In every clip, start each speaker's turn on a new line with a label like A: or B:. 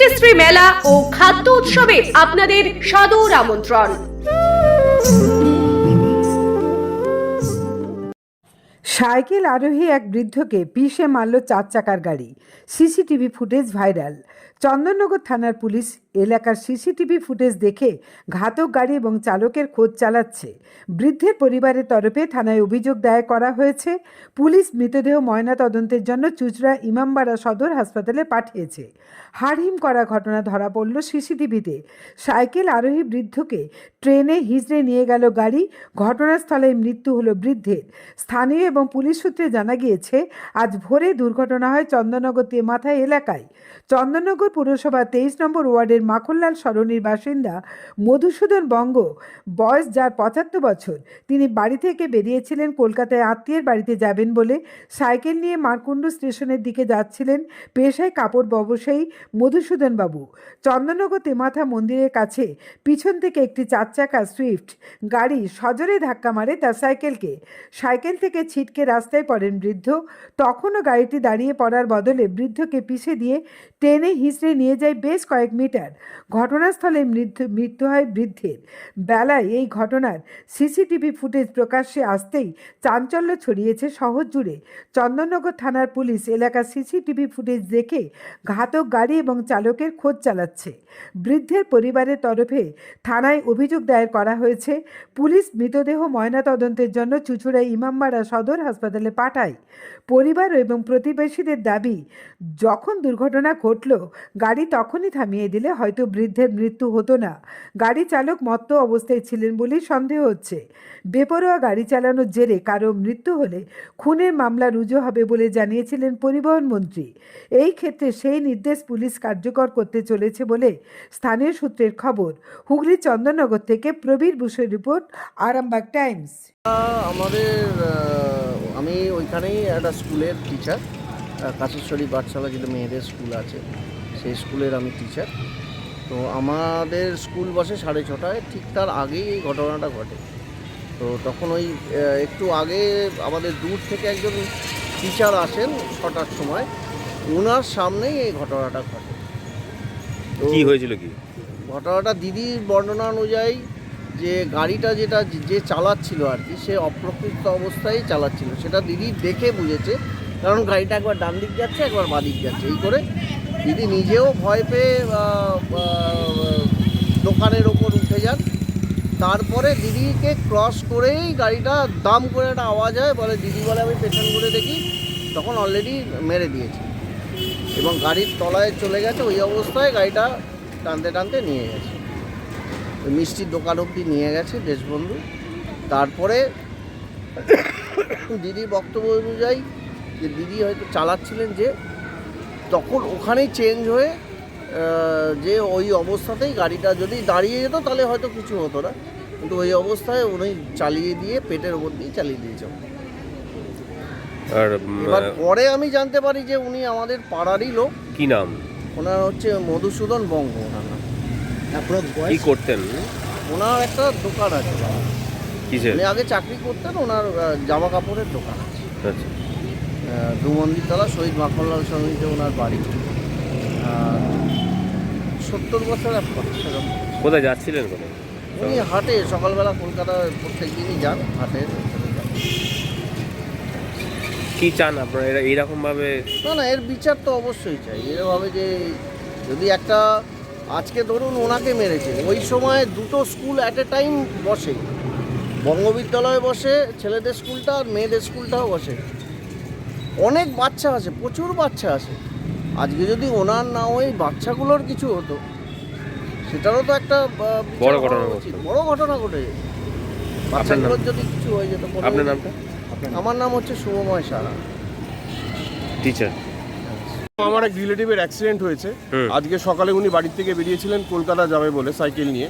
A: সৃষ্টিশ্রী মেলা ও খাদ্য উৎসবে আপনাদের সাদর আমন্ত্রণ।
B: সাইকেল আরোহী এক বৃদ্ধকে পিষে মারল চার চাকার গাড়ি। CCTV footage viral. চন্দননগর থানার পুলিশ এলাকার সিসিটিভি ফুটেজ দেখে ঘাতক গাড়ি এবং চালকের খোঁজ চালাচ্ছে। বৃদ্ধের পরিবারের তরফে থানায় অভিযোগ দায়ের করা হয়েছে। পুলিশ মৃতদেহ ময়না তদন্তের জন্য চুচড়া ইমামবাড়া সদর হাসপাতালে পাঠিয়েছে। হাড়হিম করা ঘটনা ধরা পড়ল সিসিটিভিতে। সাইকেল আরোহী বৃদ্ধকে ট্রেনে হিজড়ে নিয়ে গেল গাড়ি। ঘটনাস্থলে মৃত্যু হলো বৃদ্ধের। স্থানীয় এবং পুলিশ সূত্রে জানা গিয়েছে, আজ ভোরে দুর্ঘটনা হয় চন্দননগর তেমাথা এলাকায়। চন্দননগর পুরসভা তেইশ নম্বর ওয়ার্ডের মাখনলাল সরণির বাসিন্দা মধুসূদন বঙ্গ, বয়স যার পঁচাত্তর বছর। তিনি বাড়ি থেকে বেরিয়েছিলেন, কলকাতায় আত্মীয়ের বাড়িতে যাবেন বলে সাইকেল নিয়ে মারকুণ্ড স্টেশনের দিকে যাচ্ছিলেন পেশায় কাপড় ব্যবসায়ী মধুসূদন বাবু। চন্দননগর তেমাথা মন্দিরের কাছে পিছন থেকে একটি চার চাকা সুইফট গাড়ি সজরে ধাক্কা মারে তার সাইকেলকে। সাইকেল থেকে ছিটকে রাস্তায় পড়েন বৃদ্ধ। তখনও গাড়িটি দাঁড়িয়ে পড়ার বদলে বৃদ্ধকে পিষে দিয়ে ট্রেনে হিঁচড়ে নিয়ে যায় বেশ কয়েক মিটার। ঘটনাস্থলে মৃত্যু মৃত্যু হয় বৃদ্ধের। বেলায় এই ঘটনার সিসিটিভি ফুটেজ প্রকাশ্যে আসতেই চাঞ্চল্য ছড়িয়েছে শহর জুড়ে চন্দননগর থানার পুলিশ এলাকার সিসিটিভি ফুটেজ দেখে ঘাতক গাড়ি এবং চালকের খোঁজ চালাচ্ছে। বৃদ্ধের পরিবারের তরফে থানায় অভিযোগ দায়ের করা হয়েছে। পুলিশ মৃতদেহ ময়নাতদন্তের জন্য চুচুড়া ইমামবাড়া সদর হাসপাতালে পাঠায়। পরিবার এবং প্রতিবেশীদের দাবি, যখন দুর্ঘটনা ঘটল, গাড়ি তখনই থামিয়ে দিলে হয়তো বৃদ্ধের মৃত্যু হতো না। গাড়ি চালক মত্ত অবস্থায় ছিলেন বলেই সন্দেহ হচ্ছে। বেপরোয়া গাড়ি চালানোর জেরে কারও মৃত্যু হলে খুনের মামলা রুজু হবে বলে জানিয়েছিলেন পরিবহন মন্ত্রী। এই ক্ষেত্রে সেই নির্দেশ পুলিশ কার্যকর করতে চলেছে বলে স্থানীয় সূত্রের খবর। হুগলি চন্দননগর থেকে প্রবীর বুসের রিপোর্ট, আরামবাগ টাইমস।
C: আমাদের আমি ওইখানেই একটা স্কুলের টিচার কাশেশ্বরী পাঠশালা যেটা মেয়েদের স্কুল আছে, সেই স্কুলের আমি টিচার তো আমাদের স্কুল বসে সাড়ে ছটায় ঠিক তার আগেই এই ঘটনাটা ঘটে। তো তখন ওই একটু আগে আমাদের দূর থেকে একজন টিচার আসেন ছটার সময়। ওনার সামনেই এই ঘটনাটা ঘটে। তো
D: কি হয়েছিল কি?
C: ঘটনাটা দিদির বর্ণনা অনুযায়ী যে গাড়িটা যেটা যে- যে চালাচ্ছিল আর কি সে অপ্রকৃত অবস্থায় চালাচ্ছিল। সেটা দিদি দেখে বুঝেছে কারণ গাড়িটা একবার ডান দিক যাচ্ছে একবার বাঁ দিক যাচ্ছে। এই করে দিদি নিজেও ভয় পেয়ে দোকানের ওপর উঠে যান। তারপরে দিদিকে ক্রস করেই গাড়িটা দাম করে একটা আওয়াজ হয়, বলে, দিদি বলে, আমি পেছন করে দেখি। তখন অলরেডি মেরে দিয়েছে। এবং গাড়ির তলায় চলে গেছে, ওই অবস্থায় গাড়িটা টানতে টানতে নিয়ে গেছে। ওই মিষ্টির দোকান অবধি নিয়ে গেছে দেশবন্ধু। তারপরে দিদির বক্তব্য অনুযায়ী যে দিদি হয়তো চালাচ্ছিলেন যে তখন ওখানেই চেঞ্জ হয়ে যে ওই অবস্থাতেই গাড়িটা যদি দাঁড়িয়ে যেত তাহলে হয়তো কিছু হতো না। কিন্তু ওই অবস্থায় উনি চালিয়ে দিয়ে পেটের ওপর দিয়ে চালিয়ে দিয়েছে।
D: আর
C: এবার পরে আমি জানতে পারি যে উনি আমাদের পাড়ারই লোক।
D: কি নাম?
C: ওনার হচ্ছে মধুসূদন বঙ্গ ওনার নাম।
D: কি করতেন?
C: ওনার একটা দোকান আছে।
D: কিসের?
C: উনি আগে চাকরি করতেন ওনার জামা কাপড়ের দোকান আছে।
D: আচ্ছা।
C: দু মন্দিরতলা শহীদ মাখনলাল সমিতিতে ওনার বাড়ি। সত্তর বছর
D: কোথায় যাচ্ছিলেন কোথায়?
C: উনি হাটে সকালবেলা কলকাতায় প্রত্যেক দিনই যান হাটে।
D: কি চান আপনারা? এরা এইরকম ভাবে
C: না না এর বিচার তো অবশ্যই চাই। এরভাবে যে যদি একটা আজকে ধরুন ওনাকে মেরেছে ওই সময় দুটো স্কুল অ্যাট এ টাইম বসে। বঙ্গবিদ্যালয়ে বসে ছেলেদের স্কুলটা আর মেয়েদের স্কুলটাও বসে। অনেক বাচ্চা আছে প্রচুর বাচ্চা আছে। আজকে যদি ওনার না ওই বাচ্চাগুলোর কিছু হতো। সেটারও তো একটা
D: বড় ঘটনা
C: বড় ঘটনা ঘটে বাচ্চাগুলোর যদি কিছু হয়ে যেত
D: আপনার নামটা
C: আমার নাম হচ্ছে শুভময় সারা।
D: টিচার।
E: আমার এক রিলেটিভের অ্যাক্সিডেন্ট হয়েছে। আজকে সকালে উনি বাড়ির থেকে বেরিয়েছিলেন কলকাতা যাবে বলে সাইকেল নিয়ে।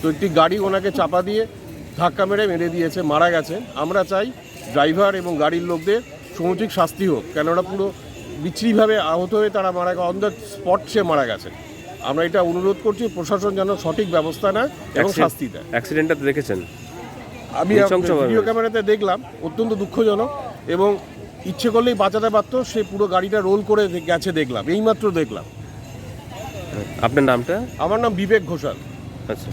E: তো একটি গাড়ি ওনাকে চাপা দিয়ে ধাক্কা মেরে মেরে দিয়েছে মারা গেছে। আমরা চাই ড্রাইভার এবং গাড়ির লোকদের সমুচিত শাস্তি হোক কেননা পুরো বিচ্ছিরিভাবে আহত হয়ে তারা মারা অন দ্য স্পট সে মারা গেছে। আমরা এটা অনুরোধ করছি প্রশাসন যেন সঠিক ব্যবস্থা নেয় এবং শাস্তি দেয়।
D: অ্যাক্সিডেন্টটা দেখেছেন?
E: আমি ভিডিও ক্যামেরাতে দেখলাম অত্যন্ত দুঃখজনক এবং ইচ্ছে করলেই বাঁচাতে পারতো সে পুরো গাড়িটা রোল করে গেছে দেখলাম এইমাত্র দেখলাম।
D: আপনার নামটা?
E: আমার নাম বিবেক ঘোষাল।
D: আচ্ছা।